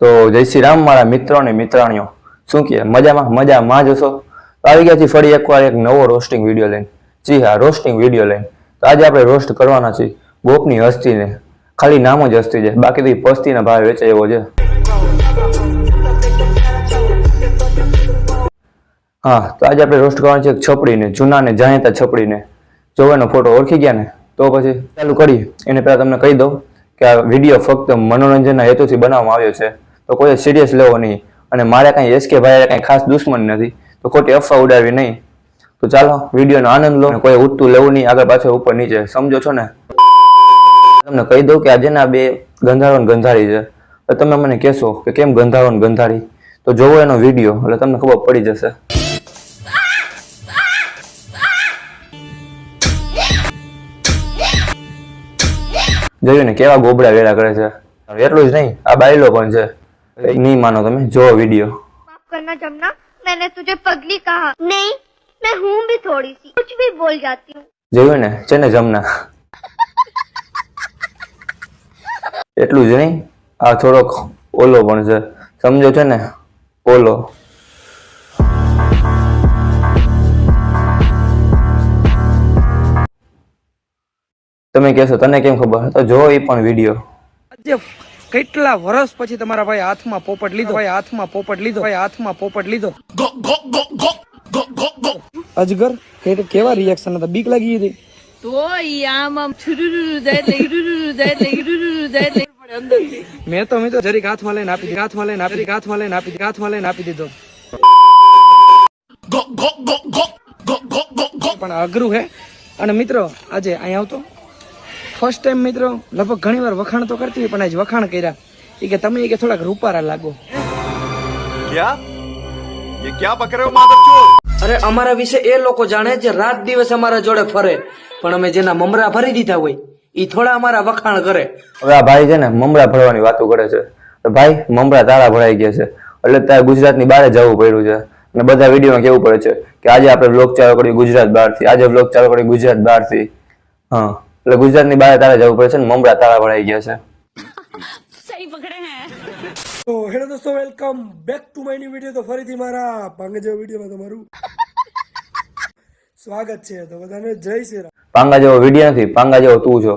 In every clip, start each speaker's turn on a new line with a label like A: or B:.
A: તો જય શ્રી રામ મારા મિત્રો અને મિત્રાણીઓ. શું કહે મજામાં? મજામાં જ હશો? તો આવી ગયા છીએ ફરી એકવાર એક નવો રોસ્ટિંગ વીડિયો લઈને. જી હા રોસ્ટિંગ વીડિયો લઈને. તો આજે આપણે રોસ્ટ કરવાના છીએ ગોપની હસ્તીને. ખાલી નામ જ હસ્તી છે બાકી તો પસ્તીના ભાવે વેચાય એવો છે. હા, તો આજે આપણે રોસ્ટ કરવાનું છે એક છપડીને જૂના ને જાણીતા છપડીને. જો એનો ફોટો ઓળખી ગયા ને? તો પછી ચાલુ કરીએ. એને પહેલાં તમને કહી દઉં કે આ વીડિયો ફક્ત મનોરંજનના હેતુથી બનાવવામાં આવ્યો છે. તો કોઈ સિરિયસ લેવો નહીં. અને મારે કાંઈ એસકે ભાઈ કાંઈ ખાસ દુશ્મન નથી. તો ખોટી અફવા ઉડાડવી નહીં. તો ચાલો, વિડીયોનો આનંદ લો. કોઈ ઉઠતું લેવું નહીં. આગળ પાછળ ઉપર નીચે. સમજો છો ને? તમને કહી દઉં કે આજે ના બે ગંધારો ગંધારી છે. તો તમે મને કહેશો કે કેમ ગંધારો ગંધારી? તો જોવો એનો વીડિયો, એટલે તમને ખબર પડી જશે. જોયું ને કેવા ગોબડા વેળા કરે છે? એટલું જ નહીં, આ બાયલો પણ છે. નહીં માનો તમે જોવો વિડીયો
B: माफ करना जमुना मैंने तुझे पगली कहा नहीं मैं हूँ भी थोड़ी सी कुछ भी बोल जाती हूँ
A: જોયું ને છે ને જમના એટલું જ નહીં આ થોડોક ઓલો પણ છે સમજો છો ને ઓલો તમે કહેશો તને કેમ ખબર તો જો એ પણ વિડીયો
C: આજે કેટલા વર્ષ પછી તમારા ભાઈ હાથમાં પોપટ લીધો? ભાઈ હાથમાં પોપટ લીધો? ભાઈ હાથમાં પોપટ લીધો? અજગર કેવા રિએક્શન હતા બીક લાગી હતી
D: તો આમ આમ જાય જાય.
C: મેં તો મેં તો જરીક હાથમાં લઈને આપી દીધો હાથમાં લઈને આપી દીધો હાથમાં લઈને આપી દીધો હાથમાં લઈને આપી દીધો પણ અઘરું હે અને મિત્રો આજે અહીંયા આવતો ફર્સ્ટ ટાઈમ મિત્રો લગભગ ઘણી વાર વખાણ તો કરતી પણ આજે વખાણ કર્યા. એ કે તમે કે થોડાક રૂપારા લાગો.
E: અરે અમારા વિશે એ લોકો જાણે જે રાત દિવસ અમારા જોડે ફરે પણ અમે જેના મમરા ભરી દીધા હોય એ થોડા અમારા વખાણ કરે.
A: હવે આ ભાઈ છે ને મમરા ભરવાની વાતો કરે છે. ભાઈ મમરા તારા ભરાઈ ગયા છે. એટલે તારે ગુજરાતની બહાર જવું પડ્યું છે. અને બધા વિડીયોમાં કેવું પડે છે કે આજે આપણે બ્લોગ ચાલુ કર્યું ગુજરાત બહારથી આજે બ્લોગ ચાલુ કર્યું ગુજરાત બહારથી. હા. એટલે ગુજરાતની બહાર તારે જવું પડે છે ને મમરા તારા ભરાઈ ગયા છે.
F: તો હેલો દોસ્તો welcome back to my new video. તો ફરીથી મારા પાંગ જેવા વિડીયોમાં તમારું સ્વાગત છે. તો બધાને જય શ્રી રામ.
A: પાંગા જેવો વીડિયો નથી પાંગા જેવો તું છો.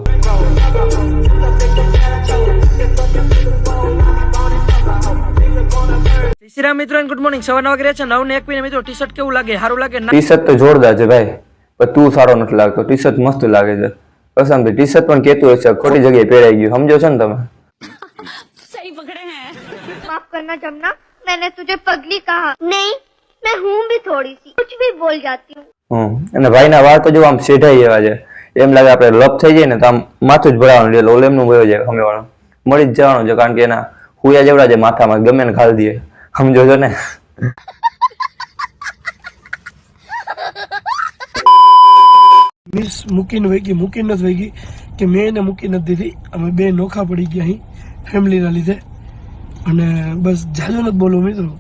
C: શ્રીરામ મિત્રો ગુડ મોર્નિંગ સવારના વાગે છે નવ ને એકવીને મિત્રો ટી શર્ટ કેવું લાગે? સારું લાગે?
A: ટી શર્ટ તો જોરદાર છે ભાઈ પણ તું સારો નથી લાગતો. ટી શર્ટ મસ્ત લાગે છે. કસમથી ટી શર્ટ પણ કેતું હશે ખોટી જગ્યાએ પહેરાઈ ગયું સમજો છો ને તમે
B: माफ करना जमुना मैंने तुझे पगली कहा नहीं मैं हूँ भी थोड़ी सी कुछ भी बोल जाती हूँ
A: હમ અને ભાઈના વાળ તો જો આમ સેઢાઈ એવા છે એમ લાગે આપણે લપ થઈ જાય ને તો આમ માથું જ ભરાવાનું એટલે ઓલે એમનું વયો જાય સામે વાળો મળી જ જવાનું છે કારણ કે એના હુયા જેવડા છે માથામાં ગમે ને ખાલી દે સમજો છો ને
F: મિસ મૂકીને વહી ગઈ મૂકીને જ વહી ગઈ કે મેં એને મૂકી નથી દીધી. અમે બે નોખા પડી ગયા અહીં ફેમિલીના લીધે. અને બસ જાજુ નથી બોલું મિત્રો.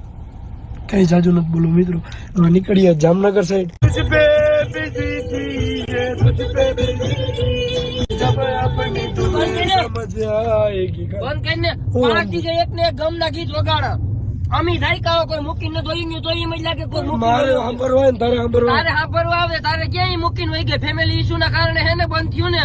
F: કઈ જાજુ નથી બોલું મિત્રો. હવે નીકળીએ જામનગર સાઈડ
D: બંધ કરીને પાર્ટી એક ને એક ગમના ગીત વગાડો અમી થાય કાવો કોઈ મૂકીને ધોઈ ગયું તો એમ જ લાગે કોઈ મૂકીને
F: મારે
D: વહી ગયું.
F: સાંભળવા હોય ને તારે સાંભળવા
D: તારે સાંભળવા આવે તારે ક્યાંય મૂકીને વહી ગયા ફેમિલી ઇસ્યુ ના કારણે હે ને બંધ થયું ને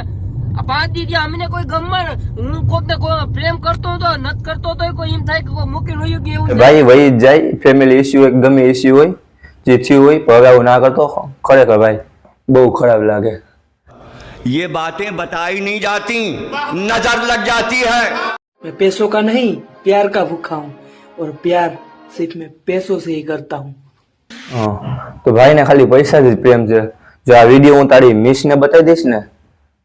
D: આ પાંચ દી ત્યાં અમને કોઈ ગમવા હું કોક ને કોઈ પ્રેમ કરતો હતો નત કરતો હતો કોઈ એમ થાય કે કોઈ મૂકીને વહી ગયું એવું
A: ભાઈ વહી જ જાય ફેમિલી ઇસ્યુ એક ગમે ઇસ્યુ હોય જે થયું હોય પણ હવે આવું ના કરતો ખરેખર ભાઈ બહુ ખરાબ લાગે
G: ये बातें बताई नहीं जाती नजर लग जाती है
E: मैं पैसों का नहीं प्यार का भूखा हूँ और प्यार सिर्फ मैं पैसों से ही करता हूँ
A: હા તો ભાઈને ખાલી પૈસાથી જ પ્રેમ છે જો આ વિડીયો હું તારી મિસને બતાવી દઈશ ને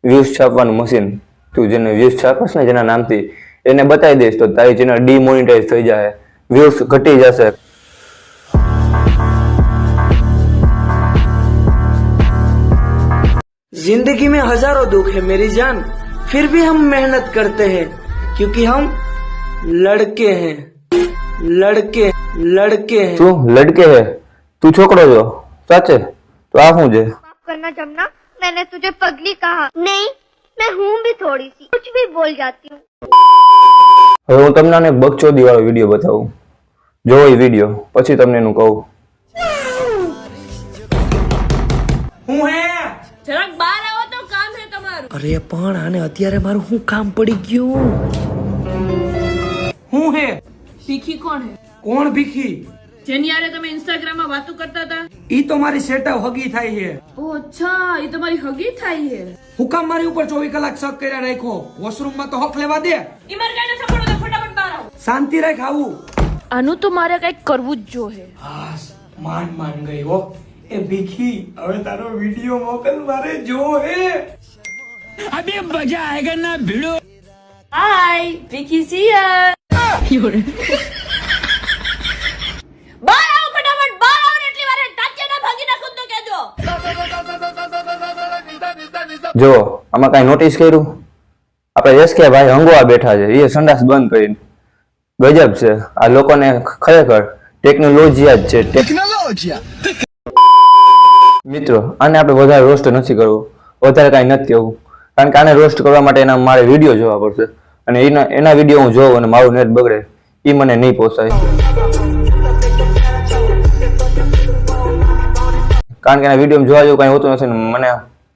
A: વ્યૂઝ છાપવાનું મશીન તું જેને વ્યૂઝ છાપસ ને જેના નામથી એને બતાવી દઈશ તો તારી ચેનલ ડીમોનિટાઈઝ થઈ જાય વ્યૂઝ ઘટી જશે
E: जिंदगी में हजारों दुख है मेरी जान फिर भी हम मेहनत करते हैं क्योंकि हम लड़के हैं લડકે લડકે
A: તું લડકે હે? તું છોકરો છો? સાચે? તો આ શું છે?
B: માફ કરના જમના મેને તુજે પગલી કહા. નહીં મેં હું ભી થોડી સી. કુછ ભી બોલ જાતી હું.
A: હવે હું તમને ને બકચોદી વાળો વિડિયો બતાવું. જોવો એ વિડિયો પછી તમને એનું કહું.
C: હું હે?
H: જરાક બહાર
E: અરે પણ આને અત્યારે મારું હું કામ પડી ગયું?
C: હું હે?
H: શીખી કોણ હે?
C: કોણ ભીખી?
H: જેની આરે તમે ઇન્સ્ટાગ્રામમાં વાતો કરતા હતા?
C: ઈ તો મારી સેટાવ હગી થાય છે.
H: ઓ અચ્છા ઈ તમારી હગી થાય છે.
C: હું કામ મારી ઉપર ચોવીસ કલાક શક કર્યા રાખો વોશરૂમમાં તો હક લેવા દે.
H: ઈ મારે તો ફટાફટ બહાર આવો.
C: શાંતિ રાખ આવું.
H: આનું તો મારે કંઈક કરવું જ જોઈએ.
C: હાસ માન માન ગઈ હો. એ ભીખી હવે તારો વીડિયો મોકલ મારે જો હે.
H: અબે મજા સિયર ના ભીડો હાય ભીખી ના ભાગી નાખું તો કેજો
A: જો આમાં કાંઈ નોટિસ કર્યું? આપણે એસ કે ભાઈ હંગવા બેઠા છે. એ સંડાસ બંધ કરીને. ગજબ છે. આ લોકોને ખરેખર ટેકનોલોજીયા જ છે. ટેકનોલોજીયા મિત્રો આને આપણે વધારે રોસ્ટ નથી કરવું. વધારે કાંઈ નથી કહેવું કારણ કે આને રોસ્ટ કરવા માટે એના મારે વીડિયો જોવા પડશે. અને એના એના વીડિયો હું જોઉં અને મારું નેટ બગડે એ મને નહીં પોસાય. કારણ કે એના વીડિયો જોવા જેવું કાંઈ હોતું નથી ને મને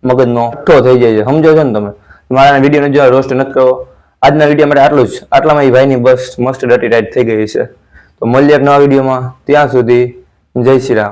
A: મગજનો ઠો થઈ જાય છે. સમજો છો ને તમે? મારા વીડિયો જોવા રોસ્ટ નથી કરવો આજના વીડિયો માટે આટલું જ. આટલામાં એ ભાઈની બસ મસ્ત ડટી ટાઈટ થઈ ગઈ છે. તો મળીએ નવા વિડીયોમાં ત્યાં સુધી જય શ્રી રામ.